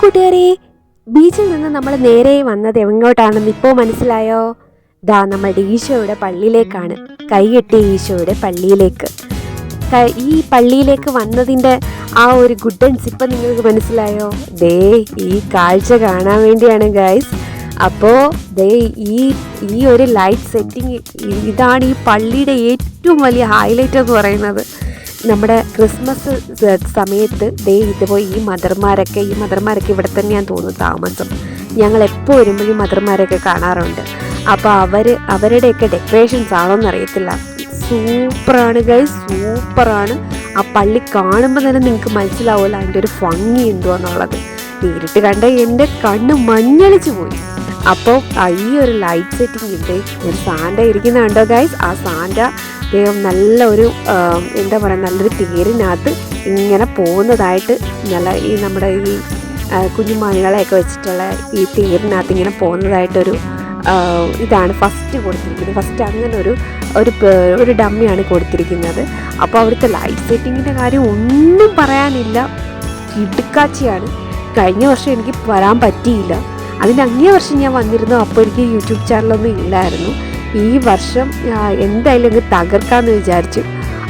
കൂട്ടുകാരെ ബീച്ചിൽ നിന്ന് നമ്മൾ നേരെ വന്നത് എങ്ങോട്ടാണെന്ന് ഇപ്പോൾ മനസ്സിലായോ? ദാ നമ്മുടെ ഈശോയുടെ പള്ളിയിലേക്കാണ്. കൈകെട്ടിയ ഈശോയുടെ പള്ളിയിലേക്ക്. ഈ പള്ളിയിലേക്ക് വന്നതിന്റെ ആ ഒരു ഗുഡൻസ് ഇപ്പം നിങ്ങൾക്ക് മനസ്സിലായോ? ദേ ഈ കാഴ്ച കാണാൻ വേണ്ടിയാണ് ഗൈസ് അപ്പോൾ ദേ ഈ ഈ ഒരു ലൈറ്റ് സെറ്റിംഗ് ഇതാണ് ഈ പള്ളിയുടെ ഏറ്റവും വലിയ ഹൈലൈറ്റ് എന്ന് പറയുന്നത്. നമ്മുടെ ക്രിസ്മസ് സമയത്ത് ദേ ഇതുപോലെ ഈ മദർമാരൊക്കെ ഈ മദർമാരൊക്കെ ഇവിടെ തന്നെയാണ് തോന്നുന്നു താമസം. ഞങ്ങൾ എപ്പോൾ വരുമ്പോഴും മദർമാരൊക്കെ കാണാറുണ്ട്. അപ്പോൾ അവർ അവരുടെയൊക്കെ ഡെക്കറേഷൻസ് ആണോന്ന് അറിയത്തില്ല. സൂപ്പറാണ് ഗൈസ് സൂപ്പറാണ്. ആ പള്ളി കാണുമ്പോൾ തന്നെ നിങ്ങൾക്ക് മനസ്സിലാവില്ല അതിന്റെ ഒരു ഭംഗി എന്തോ എന്നുള്ളത് നേരിട്ട് കണ്ട എന്റെ കണ്ണ് മഞ്ഞളിച്ചു പോയി. അപ്പോൾ ഈ ഒരു ലൈറ്റ് സെറ്റിംഗ് ഉണ്ട് ഒരു സാൻഡ ഇരിക്കുന്ന കണ്ടോ ഗൈസ് ആ സാൻഡ ദൈവം നല്ല ഒരു എന്താ പറയുക നല്ലൊരു തേരിനകത്ത് ഇങ്ങനെ പോകുന്നതായിട്ട് നല്ല ഈ നമ്മുടെ ഈ കുഞ്ഞുമണികളെയൊക്കെ വെച്ചിട്ടുള്ള ഈ തേരിനകത്ത് ഇങ്ങനെ പോകുന്നതായിട്ടൊരു ഇതാണ് ഫസ്റ്റ് കൊടുത്തിരിക്കുന്നത്. ഫസ്റ്റ് അങ്ങനെ ഒരു ഒരു ഒരു ഡമ്മിയാണ് കൊടുത്തിരിക്കുന്നത്. അപ്പോൾ അവിടുത്തെ ലൈറ്റ് സെറ്റിങ്ങിന്റെ കാര്യം ഒന്നും പറയാനില്ല. ഇടുക്കാച്ചിയാണ് കഴിഞ്ഞ വർഷം എനിക്ക് വരാൻ പറ്റിയില്ല. അതിന്റെ അങ്ങേ വർഷം ഞാൻ വന്നിരുന്നു. അപ്പോൾ എനിക്ക് യൂട്യൂബ് ചാനലൊന്നും ഇല്ലായിരുന്നു. ഈ വർഷം എന്തായാലും തകർക്കാന്ന് വിചാരിച്ചു.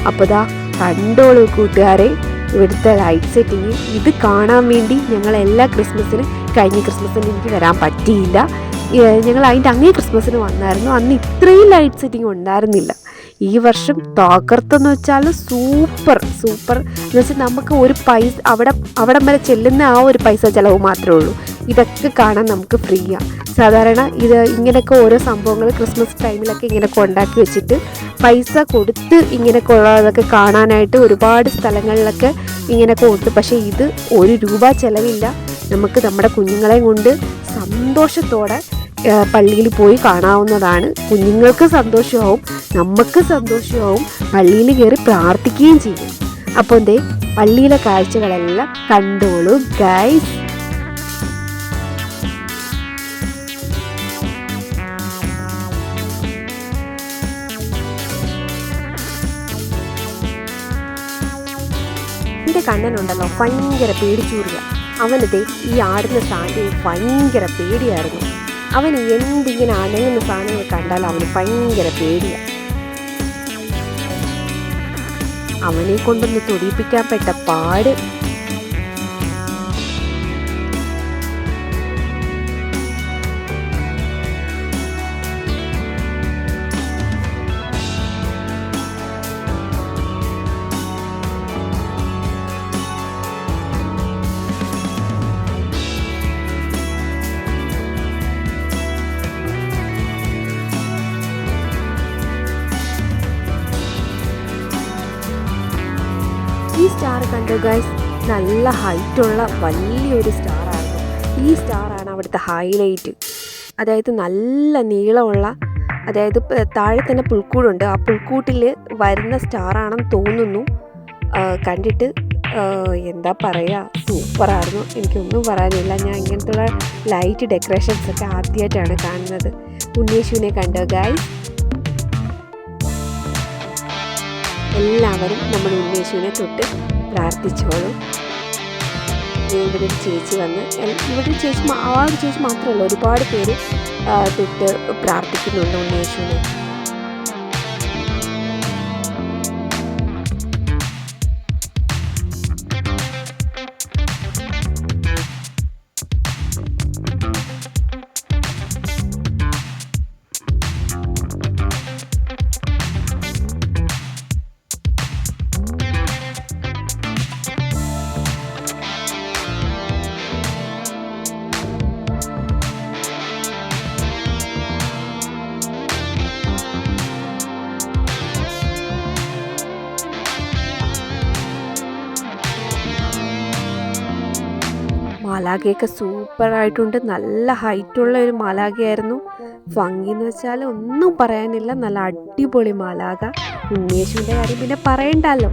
അപ്പോൾ ദാ കണ്ടോളൂ കൂട്ടുകാരെ ഇവിടുത്തെ ലൈറ്റ് സെറ്റിങ് ഇത് കാണാൻ വേണ്ടി ഞങ്ങൾ എല്ലാ ക്രിസ്മസിനും കഴിഞ്ഞ ക്രിസ്മസിന് എനിക്ക് വരാൻ പറ്റിയില്ല. ഞങ്ങൾ അതിന്റെ അങ്ങേ ക്രിസ്മസിന് വന്നായിരുന്നു. അന്ന് ഇത്രയും ലൈറ്റ് സെറ്റിംഗ് ഉണ്ടായിരുന്നില്ല. ഈ വർഷം തകർത്തെന്ന് വെച്ചാൽ സൂപ്പർ സൂപ്പർ എന്ന് വെച്ചാൽ നമുക്ക് ഒരു പൈസ അവിടെ അവിടം വരെ ചെല്ലുന്ന ആ ഒരു പൈസ ചിലവ് മാത്രമേ ഉള്ളൂ. ഇതൊക്കെ കാണാൻ നമുക്ക് ഫ്രീ ആണ് സാധാരണ ഇത് ഇങ്ങനെയൊക്കെ ഓരോ സംഭവങ്ങൾ ക്രിസ്മസ് ടൈമിലൊക്കെ ഇങ്ങനെയൊക്കെ ഉണ്ടാക്കി വെച്ചിട്ട് പൈസ കൊടുത്ത് ഇങ്ങനെയൊക്കെ ഉള്ളതൊക്കെ കാണാനായിട്ട് ഒരുപാട് സ്ഥലങ്ങളിലൊക്കെ ഇങ്ങനെയൊക്കെ ഉണ്ട്. പക്ഷേ ഇത് ഒരു രൂപ ചിലവില്ല. നമുക്ക് നമ്മുടെ കുഞ്ഞുങ്ങളെയും കൊണ്ട് സന്തോഷത്തോടെ പള്ളിയിൽ പോയി കാണാവുന്നതാണ്. കുഞ്ഞുങ്ങൾക്ക് സന്തോഷമാവും നമുക്ക് സന്തോഷമാവും പള്ളിയിൽ കയറി പ്രാർത്ഥിക്കുകയും ചെയ്യും. അപ്പോൾ എന്തേ പള്ളിയിലെ കാഴ്ചകളെല്ലാം കണ്ടോളൂ ഗൈസ് എന്റെ കണ്ണനുണ്ടല്ലോ ഭയങ്കര പേടിച്ചൂറുക അവനതേ ഈ ആടുന്ന സാധനം ഭയങ്കര പേടിയായിരുന്നു. അവൻ എന്തിങ്ങനെ അനങ്ങുന്ന സാധനങ്ങൾ കണ്ടാൽ അവന് ഭയങ്കര പേടിയാണ് അവനെ കൊണ്ടൊന്ന് തൊടിയിപ്പിക്കാൻ പെട്ട പാട്. സ്റ്റാർ കണ്ടു ഗൈസ് നല്ല ഹൈറ്റുള്ള വലിയൊരു സ്റ്റാറായിരുന്നു ഈ സ്റ്റാറാണ് അവിടുത്തെ ഹൈലൈറ്റ് അതായത് നല്ല നീളമുള്ള അതായത് താഴെ തന്നെ പുൽക്കൂടുണ്ട്. ആ പുൽക്കൂട്ടിൽ വരുന്ന സ്റ്റാറാണെന്ന് തോന്നുന്നു. കണ്ടിട്ട് എന്താ പറയുക സൂപ്പറായിരുന്നു എനിക്കൊന്നും പറയാനില്ല. ഞാൻ ഇങ്ങനത്തുള്ള ലൈറ്റ് ഡെക്കറേഷൻസ് ഒക്കെ ആദ്യമായിട്ടാണ് കാണുന്നത്. ഉണ്ണീഷുവിനെ കണ്ടോ ഗായ് എല്ലാവരും നമ്മുടെ ഉണ്ണീഷുവിനെ തൊട്ട് പ്രാർത്ഥിച്ചോളും. ഇവിടെ ഒരു ചേച്ചി വന്ന് ഇവിടെ ചേച്ചി ആ ഒരു ചേച്ചി മാത്രമല്ല ഒരുപാട് പേര് തൊട്ട് പ്രാർത്ഥിക്കുന്നുണ്ട് ഉണ്ണീശുവിനെ മാലാഖയൊക്കെ സൂപ്പറായിട്ടുണ്ട്. നല്ല ഹൈറ്റുള്ള ഒരു മാലാഖയായിരുന്നു. ഭംഗി എന്ന് വെച്ചാൽ ഒന്നും പറയാനില്ല. നല്ല അടിപൊളി മാലാഖ. ഉണ്ണിയേശുവിന്റെ കാര്യം പിന്നെ പറയണ്ടല്ലോ.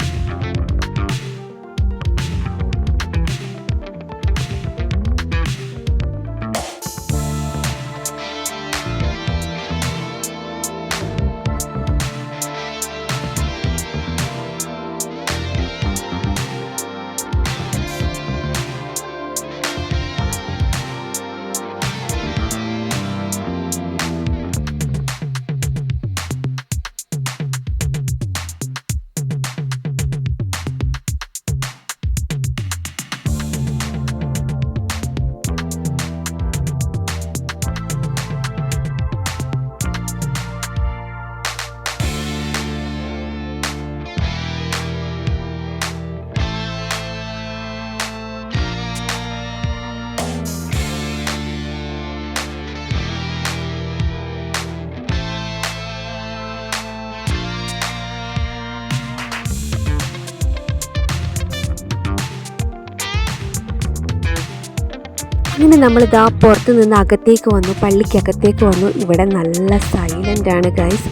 അങ്ങനെ നമ്മൾ ഇതാ പുറത്ത് നിന്ന് അകത്തേക്ക് വന്നു പള്ളിക്കകത്തേക്ക് വന്നു. ഇവിടെ നല്ല സൈലന്റ് ആണ് ഗൈസ്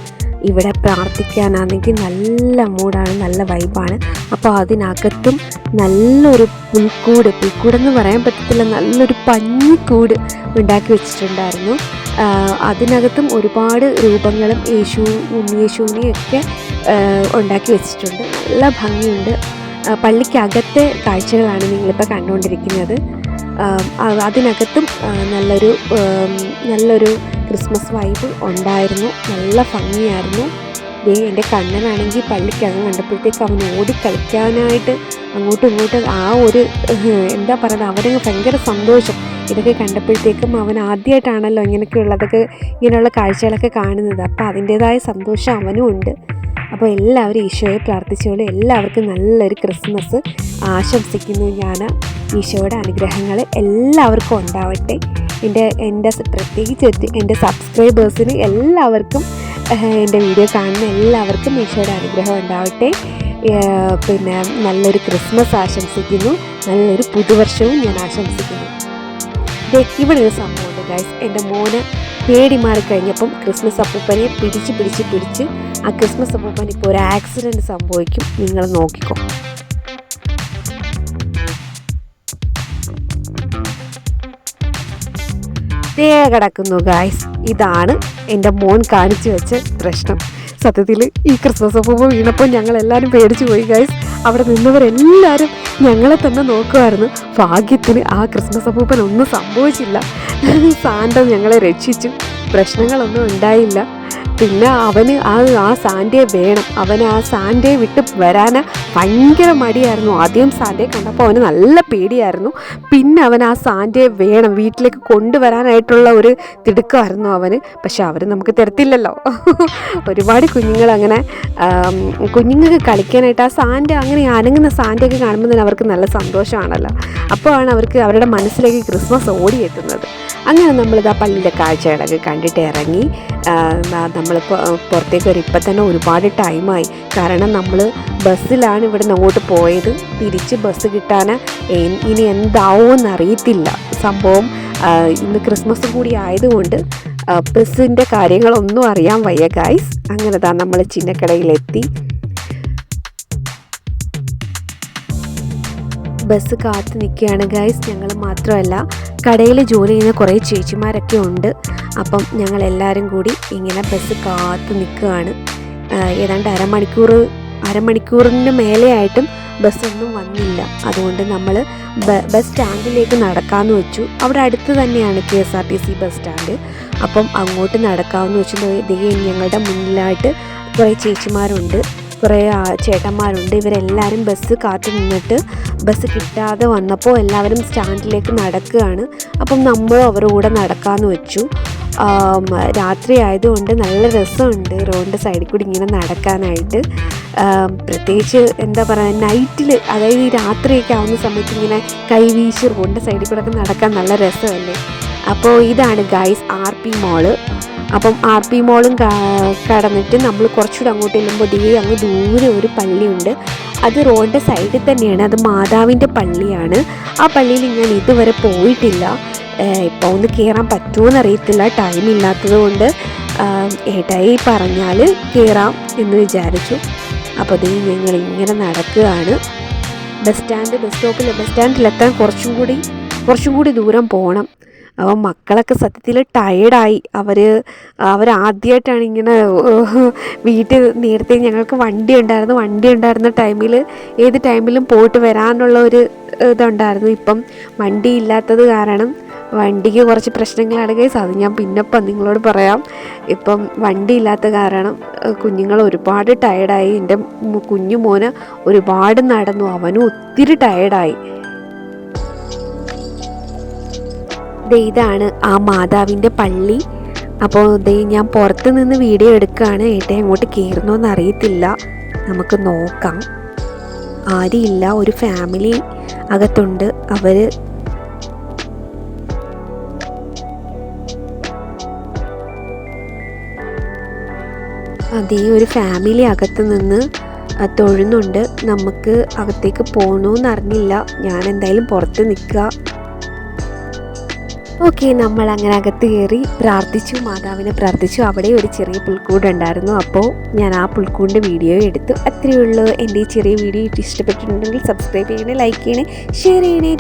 ഇവിടെ പ്രാർത്ഥിക്കാനാണെങ്കിൽ നല്ല മൂഡാണ് നല്ല വൈബാണ് അപ്പോൾ അതിനകത്തും നല്ലൊരു പുൽക്കൂട് പുൽക്കൂടെന്ന് പറയാൻ പറ്റത്തില്ല നല്ലൊരു പഞ്ഞിക്കൂട് ഉണ്ടാക്കി വെച്ചിട്ടുണ്ടായിരുന്നു. അതിനകത്തും ഒരുപാട് രൂപങ്ങളും യേശു ഉണ്ണിയേശുവിനെയൊക്കെ ഉണ്ടാക്കി വെച്ചിട്ടുണ്ട്. നല്ല ഭംഗിയുണ്ട്. പള്ളിക്കകത്തെ കാഴ്ചകളാണ് നിങ്ങളിപ്പോൾ കണ്ടുകൊണ്ടിരിക്കുന്നത്. അതിനകത്തും നല്ലൊരു നല്ലൊരു ക്രിസ്മസ് വൈബ് ഉണ്ടായിരുന്നു. നല്ല ഭംഗിയായിരുന്നു. ദേ എന്റെ കണ്ണനാണെങ്കിൽ പള്ളിക്കകം കണ്ടപ്പോഴത്തേക്ക് അവൻ ഓടി കളിക്കാനായിട്ട് അങ്ങോട്ടും ഇങ്ങോട്ടും ആ ഒരു എന്താ പറയുക അവനങ്ങ് ഭയങ്കര സന്തോഷം. ഇതൊക്കെ കണ്ടപ്പോഴത്തേക്കും അവൻ ആദ്യമായിട്ടാണല്ലോ ഇങ്ങനെയൊക്കെയുള്ളതൊക്കെ ഇങ്ങനെയുള്ള കാഴ്ചകളൊക്കെ കാണുന്നത്. അപ്പോൾ അതിന്റേതായ സന്തോഷം അവനും ഉണ്ട്. അപ്പോൾ എല്ലാവരും ഈശോയെ പ്രാർത്ഥിച്ചുകൊണ്ട് എല്ലാവർക്കും നല്ലൊരു ക്രിസ്മസ് ആശംസിക്കുന്നു. ഞാൻ ഈശോയുടെ അനുഗ്രഹങ്ങൾ എല്ലാവർക്കും ഉണ്ടാവട്ടെ. എന്റെ എന്റെ പ്രത്യേകിച്ച് എന്റെ സബ്സ്ക്രൈബേഴ്സിന് എല്ലാവർക്കും എന്റെ വീഡിയോ കാണുന്ന എല്ലാവർക്കും ഈശോയുടെ അനുഗ്രഹം ഉണ്ടാവട്ടെ. പിന്നെ നല്ലൊരു ക്രിസ്മസ് ആശംസിക്കുന്നു. നല്ലൊരു പുതുവർഷവും ഞാൻ ആശംസിക്കുന്നു. ഇവിടെ ഒരു സംഭവമുണ്ട് ഗൈസ് എന്റെ മോന് പേടി മാറിക്കഴിഞ്ഞപ്പം ക്രിസ്മസ് അപ്പൂപ്പനെ പിടിച്ച് പിടിച്ച് പിടിച്ച് ആ ക്രിസ്മസ് അപ്പൂപ്പൻ ഇപ്പോൾ ഒരു ആക്സിഡന്റ് സംഭവിക്കും. നിങ്ങൾ നോക്കിക്കോ. ദേ കിടക്കുന്നു ഗായ്സ് ഇതാണ് എന്റെ മോൻ കാണിച്ചു വെച്ച പ്രശ്നം. സത്യത്തിൽ ഈ ക്രിസ്മസ് അപ്പൂപ്പ വീണപ്പോൾ ഞങ്ങൾ എല്ലാവരും പേടിച്ചു പോയി ഗായ്സ് അവിടെ നിന്നവരെല്ലാവരും ഞങ്ങളെ തന്നെ നോക്കുമായിരുന്നു ഭാഗ്യത്തിന് ആ ക്രിസ്മസ് അപ്പൂപ്പൻ ഒന്നും സംഭവിച്ചില്ല. സാന്റ ഞങ്ങളെ രക്ഷിച്ചു. പ്രശ്നങ്ങളൊന്നും ഉണ്ടായില്ല. പിന്നെ അവന് ആ ആ സാൻഡയെ വേണം. അവന് ആ സാൻഡേ വിട്ട് വരാൻ ഭയങ്കര മടിയായിരുന്നു. ആദ്യം സാൻഡേ കണ്ടപ്പോൾ അവന് നല്ല പേടിയായിരുന്നു. പിന്നെ അവൻ ആ സാൻഡേ വേണം വീട്ടിലേക്ക് കൊണ്ടുവരാനായിട്ടുള്ള ഒരു തിടുക്കമായിരുന്നു അവന്. പക്ഷെ അവർ നമുക്ക് തരത്തില്ലല്ലോ. ഒരുപാട് കുഞ്ഞുങ്ങൾ അങ്ങനെ കുഞ്ഞുങ്ങൾക്ക് കളിക്കാനായിട്ട് ആ സാൻഡ അങ്ങനെ അനങ്ങുന്ന സാൻഡയൊക്കെ കാണുമ്പോൾ തന്നെ അവർക്ക് നല്ല സന്തോഷമാണല്ലോ. അപ്പോഴാണ് അവർക്ക് അവരുടെ മനസ്സിലേക്ക് ക്രിസ്മസ് ഓടിയെത്തുന്നത്. അങ്ങനെ നമ്മളിത് ആ പള്ളിയിലെ കാഴ്ചകളൊക്കെ കണ്ടിട്ട് ഇറങ്ങി നമ്മൾ പുറത്തേക്ക് വരും. ഇപ്പം തന്നെ ഒരുപാട് ടൈമായി കാരണം നമ്മൾ ബസ്സിലാണ് ഇവിടെ നിന്ന് അങ്ങോട്ട് പോയത്. തിരിച്ച് ബസ് കിട്ടാൻ ഇനി എന്താവുമെന്ന് അറിയത്തില്ല. സംഭവം ഇന്ന് ക്രിസ്മസ് കൂടി ആയതുകൊണ്ട് ബസ്സിന്റെ കാര്യങ്ങളൊന്നും അറിയാൻ വയ്യ ഗായ്സ് അങ്ങനെ താ നമ്മൾ ചിന്നക്കടയിലെത്തി. ബസ് കാത്ത് നിൽക്കുകയാണ്. ഗൈസ് ഞങ്ങൾ മാത്രമല്ല കടയിൽ ജോലി ചെയ്യുന്ന കുറേ ചേച്ചിമാരൊക്കെ ഉണ്ട്. അപ്പം ഞങ്ങൾ എല്ലാവരും കൂടി ഇങ്ങനെ ബസ് കാത്ത് നിൽക്കുകയാണ്. ഏതാണ്ട് അരമണിക്കൂർ അരമണിക്കൂറിന് മേലെയായിട്ടും ബസ്സൊന്നും വന്നില്ല. അതുകൊണ്ട് നമ്മൾ ബസ് സ്റ്റാൻഡിലേക്ക് നടക്കാമെന്ന് വെച്ചു. അവിടെ അടുത്ത് തന്നെയാണ് K S R T C bus stand അപ്പം അങ്ങോട്ട് നടക്കാമെന്ന് വെച്ചു ദേ ഞങ്ങളുടെ മുന്നിലായിട്ട് കുറേ ചേച്ചിമാരുണ്ട് കുറേ ചേട്ടന്മാരുണ്ട്. ഇവരെല്ലാവരും ബസ് കാത്തു നിന്നിട്ട് ബസ് കിട്ടാതെ വന്നപ്പോൾ എല്ലാവരും സ്റ്റാൻഡിലേക്ക് നടക്കുകയാണ്. അപ്പം നമ്മൾ അവരുടെ കൂടെ നടക്കാമെന്ന് വെച്ചു. രാത്രി ആയതുകൊണ്ട് നല്ല രസമുണ്ട് റോഡിന്റെ സൈഡിൽ കൂടി ഇങ്ങനെ നടക്കാനായിട്ട്. പ്രത്യേകിച്ച് എന്താ പറയുക നൈറ്റിൽ അതായത് ഈ രാത്രിയൊക്കെ ആവുന്ന സമയത്ത് ഇങ്ങനെ കൈവീശി റോഡിന്റെ സൈഡിൽ കൂടെ ഒക്കെ നടക്കാൻ നല്ല രസമല്ലേ? അപ്പോൾ ഇതാണ് ഗൈസ് ആർ പി മോൾ അപ്പം ആർ പി മോളും കടന്നിട്ട് നമ്മൾ കുറച്ചുകൂടെ അങ്ങോട്ട് ചെല്ലുമ്പോൾ ദേ അങ്ങ് ദൂരെ ഒരു പള്ളിയുണ്ട്. അത് റോഡിന്റെ സൈഡിൽ തന്നെയാണ് അത് മാതാവിന്റെ പള്ളിയാണ്. ആ പള്ളിയിൽ ഞാൻ ഇതുവരെ പോയിട്ടില്ല. ഇപ്പോൾ ഒന്ന് കയറാൻ പറ്റുമോയെന്ന് അറിയത്തില്ല ടൈം ഇല്ലാത്തത് കൊണ്ട്. ഏട്ടായി പറഞ്ഞാൽ കയറാം എന്ന് വിചാരിച്ചു. അപ്പോൾ ദേ ഞങ്ങൾ ഇങ്ങനെ നടക്കുകയാണ്. ബസ് സ്റ്റാൻഡ് ബസ് സ്റ്റോപ്പിൽ ബസ് സ്റ്റാൻഡിലെത്താൻ കുറച്ചും കൂടി കുറച്ചും കൂടി ദൂരം പോകണം അപ്പം മക്കളൊക്കെ സത്യത്തിൽ ടയേർഡായി അവർ അവരാദ്യമായിട്ടാണ് ഇങ്ങനെ വീട്ടിൽ നേരത്തെ ഞങ്ങൾക്ക് വണ്ടി ഉണ്ടായിരുന്നു. വണ്ടി ഉണ്ടായിരുന്ന ടൈമിൽ ഏത് ടൈമിലും പോയിട്ട് വരാനുള്ള ഒരു ഇതുണ്ടായിരുന്നു. ഇപ്പം വണ്ടി ഇല്ലാത്തത് കാരണം വണ്ടിക്ക് കുറച്ച് പ്രശ്നങ്ങളാണ് കേസ് അത് ഞാൻ പിന്നപ്പം നിങ്ങളോട് പറയാം. ഇപ്പം വണ്ടി ഇല്ലാത്ത കാരണം കുഞ്ഞുങ്ങൾ ഒരുപാട് ടയേർഡായി എന്റെ കുഞ്ഞു മോന് ഒരുപാട് നടന്നു. അവനും ഒത്തിരി ടയേർഡായി ഇതാണ് ആ മാതാവിന്റെ പള്ളി. അപ്പോൾ ദേ ഞാൻ പുറത്ത് നിന്ന് വീഡിയോ എടുക്കുകയാണ്. ഏട്ടൻ അങ്ങോട്ട് കയറുന്നോന്ന് അറിയത്തില്ല. നമുക്ക് നോക്കാം. ആരുമില്ല. ഒരു ഫാമിലി അകത്തുണ്ട്. അവർ അതേ ഒരു ഫാമിലി അകത്ത് നിന്ന് തൊഴുന്നുണ്ട്. നമുക്ക് അകത്തേക്ക് പോകണമെന്ന് അറിഞ്ഞില്ല. ഞാൻ എന്തായാലും പുറത്ത് നിൽക്കുക. ഓക്കെ നമ്മൾ അങ്ങനെ അകത്ത് കയറി പ്രാർത്ഥിച്ചു മാതാവിനെ പ്രാർത്ഥിച്ചു. അവിടെ ഒരു ചെറിയ പുൽക്കൂട് ഉണ്ടായിരുന്നു. അപ്പോൾ ഞാൻ ആ പുൽക്കൂടിന്റെ വീഡിയോ എടുത്തു. അത്രയേ ഉള്ളൂ. എന്റെ ഈ ചെറിയ വീഡിയോ ഇഷ്ടപ്പെട്ടിട്ടുണ്ടെങ്കിൽ സബ്സ്ക്രൈബ് ചെയ്യണേ ലൈക്ക് ചെയ്യണേ ഷെയർ ചെയ്യണേ.